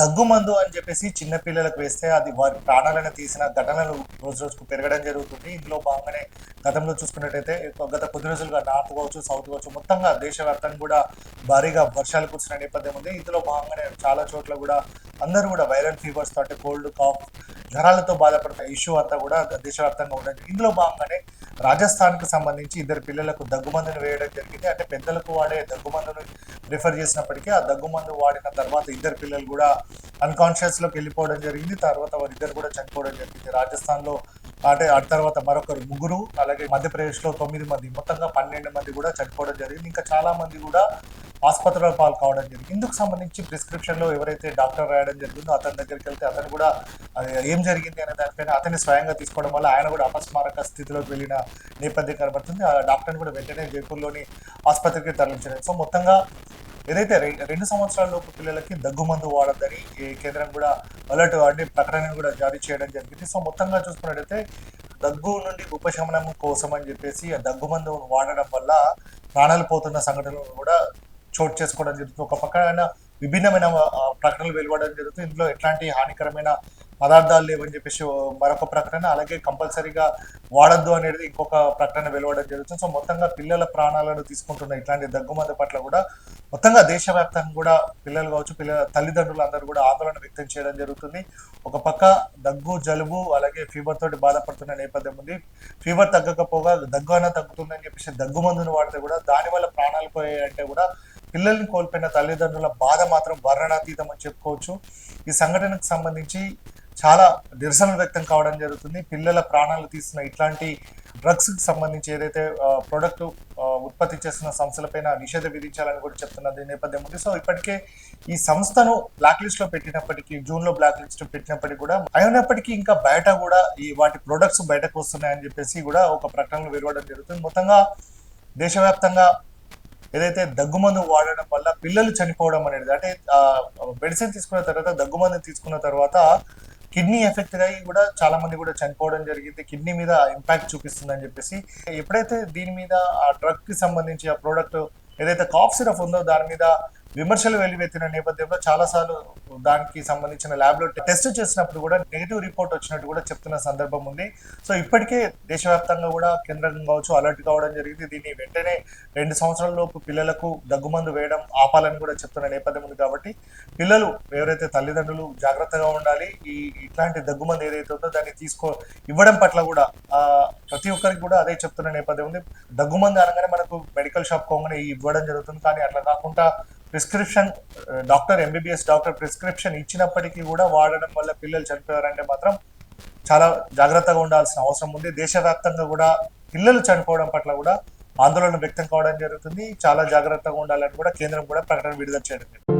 దగ్గు మందు అని చెప్పేసి చిన్న పిల్లలకు వేస్తే అది వారి ప్రాణాలను తీసిన ఘటనలు రోజు రోజుకు పెరగడం జరుగుతుంది. ఇందులో భాగంగానే గతంలో చూసుకున్నట్టయితే గత కొద్ది రోజులుగా నార్త్ కావచ్చు సౌత్ కావచ్చు మొత్తంగా దేశవ్యాప్తంగా కూడా భారీగా వర్షాలు కురిసిన నేపథ్యం ఉంది. ఇందులో భాగంగానే చాలా చోట్ల కూడా అందరూ కూడా వైరల్ ఫీవర్స్ తోటి కోల్డ్ కాఫ్ జ్వరాలతో బాధపడుతున్న ఇష్యూ అంతా కూడా దేశవ్యాప్తంగా ఉండదు ఇందులో భాగంగానే రాజస్థాన్కి సంబంధించి ఇద్దరు పిల్లలకు దగ్గుమందును వేయడం జరిగింది. అంటే పెద్దలకు వాడే దగ్గుమందును రిఫర్ చేసినప్పటికీ ఆ దగ్గు మందు వాడిన తర్వాత ఇద్దరు పిల్లలు కూడా అన్కాన్షియస్లోకి వెళ్ళిపోవడం జరిగింది. తర్వాత వారిద్దరు కూడా చనిపోవడం జరిగింది. రాజస్థాన్లో అంటే ఆ తర్వాత మరొకరు ముగ్గురు అలాగే మధ్యప్రదేశ్లో తొమ్మిది మంది మొత్తంగా పన్నెండు మంది కూడా చనిపోవడం జరిగింది. ఇంకా చాలా మంది కూడా ఆసుపత్రిలో పాలు కావడం జరిగింది. ఇందుకు సంబంధించి ప్రిస్క్రిప్షన్లో ఎవరైతే డాక్టర్ రాయడం జరిగిందో అతని దగ్గరికి వెళ్తే అతను కూడా ఏం జరిగింది అనే దానిపైన అతన్ని స్వయంగా తీసుకోవడం వల్ల ఆయన కూడా అపస్మారక స్థితిలోకి వెళ్ళిన నేపథ్యం కనబడుతుంది. ఆ డాక్టర్ని కూడా వెంటనే జైపూర్లోని ఆసుపత్రికి తరలించారు సో మొత్తంగా ఏదైతే రెండు సంవత్సరాల లోపు పిల్లలకి దగ్గుమందు వాడద్దని ఈ కేంద్రం కూడా అలర్ట్ అంటే ప్రకటన కూడా జారీ చేయడం జరిగింది. సో మొత్తంగా చూసుకున్నట్టయితే దగ్గు నుండి ఉపశమనం కోసం అని చెప్పేసి ఆ దగ్గుమందు వాడడం వల్ల ప్రాణాలు పోతున్న సంఘటనలు కూడా చోటు చేసుకోవడం జరుగుతుంది. ఒక పక్కన విభిన్నమైన ప్రకటనలు వెలువడడం జరుగుతుంది. ఇందులో ఎట్లాంటి హానికరమైన పదార్థాలు లేవని చెప్పేసి మరొక ప్రకటన అలాగే కంపల్సరీగా వాడద్దు అనేది ఇంకొక ప్రకటన వెలువడం జరుగుతుంది. సో మొత్తంగా పిల్లల ప్రాణాలను తీసుకుంటున్న ఇట్లాంటి దగ్గుమంది పట్ల కూడా మొత్తంగా దేశవ్యాప్తంగా కూడా పిల్లలు కావచ్చు పిల్లల తల్లిదండ్రులు అందరూ కూడా ఆందోళన వ్యక్తం చేయడం జరుగుతుంది. ఒక పక్క దగ్గు జలుబు అలాగే ఫీవర్ తోటి బాధపడుతున్న నేపథ్యం ఉంది. ఫీవర్ తగ్గకపోగా దగ్గు అన్న తగ్గుతుందని చెప్పేసి దగ్గు మందును వాడితే కూడా దానివల్ల ప్రాణాలు పోయాయంటే కూడా పిల్లల్ని కోల్పోయిన తల్లిదండ్రుల బాధ మాత్రం వర్ణనాతీతం అని చెప్పుకోవచ్చు. ఈ సంఘటనకు సంబంధించి చాలా నిరసన వ్యక్తం కావడం జరుగుతుంది. పిల్లల ప్రాణాలు తీసిన ఇట్లాంటి డ్రగ్స్కి సంబంధించి ఏదైతే ప్రొడక్ట్ ఉత్పత్తి చేస్తున్న సంస్థలపైన నిషేధం విధించాలని కూడా చెప్తున్నది నేపథ్యం ఉంది. సో ఇప్పటికే ఈ సంస్థను బ్లాక్ లిస్ట్లో పెట్టినప్పటికీ జూన్లో బ్లాక్ లిస్ట్ పెట్టినప్పటికీ కూడా అయినప్పటికీ ఇంకా బయట కూడా ఈ వాటి ప్రొడక్ట్స్ బయటకు వస్తున్నాయని చెప్పేసి కూడా ఒక ప్రకటనలు వెలువడం జరుగుతుంది. మొత్తంగా దేశవ్యాప్తంగా ఏదైతే దగ్గుమందు వాడడం వల్ల పిల్లలు చనిపోవడం అనేది అంటే మెడిసిన్ తీసుకున్న తర్వాత దగ్గుమందు తీసుకున్న తర్వాత కిడ్నీ ఎఫెక్ట్ అయ్యి కూడా చాలా మంది కూడా చనిపోవడం జరిగింది. కిడ్నీ మీద ఇంపాక్ట్ చూపిస్తుందని చెప్పేసి ఎప్పుడైతే దీని మీద ఆ డ్రగ్కి సంబంధించి ఆ ప్రోడక్ట్ ఏదైతే కాఫ్ సిరప్ ఉందో దాని మీద విమర్శలు వెల్లువెత్తిన నేపథ్యంలో చాలా సార్లు దానికి సంబంధించిన ల్యాబ్లో టెస్ట్ చేసినప్పుడు కూడా నెగిటివ్ రిపోర్ట్ వచ్చినట్టు కూడా చెప్తున్న సందర్భం ఉంది. సో ఇప్పటికే దేశవ్యాప్తంగా కూడా కేంద్రం కావచ్చు అలర్ట్ కావడం జరిగింది. దీన్ని వెంటనే రెండు సంవత్సరాల లోపు పిల్లలకు దగ్గుమందు వేయడం ఆపాలని కూడా చెప్తున్న నేపథ్యం ఉంది కాబట్టి పిల్లలు ఎవరైతే తల్లిదండ్రులు జాగ్రత్తగా ఉండాలి ఈ ఇట్లాంటి దగ్గుమందు ఏదైతే ఉందో దాన్ని తీసుకో ఇవ్వడం పట్ల కూడా ఆ ప్రతి ఒక్కరికి కూడా అదే చెప్తున్న నేపథ్యం ఉంది. దగ్గుమందు అనగానే మనకు మెడికల్ షాప్ పోగానే ఇవ్వడం జరుగుతుంది. కానీ అట్లా కాకుండా prescription doctor MBBS doctor prescription ఇచ్చినప్పటికీ కూడా వాడడం వల్ల పిల్లలు చనిపోయారంటే మాత్రం చాలా జాగ్రత్తగా ఉండాల్సిన అవసరం ఉంది. దేశవ్యాప్తంగా కూడా పిల్లలు చనిపోవడం పట్ల కూడా ఆందోళన వ్యక్తం కావడం జరుగుతుంది. చాలా జాగ్రత్తగా ఉండాలని కూడా కేంద్రం కూడా ప్రకటన విడుదల చేయడం జరిగింది.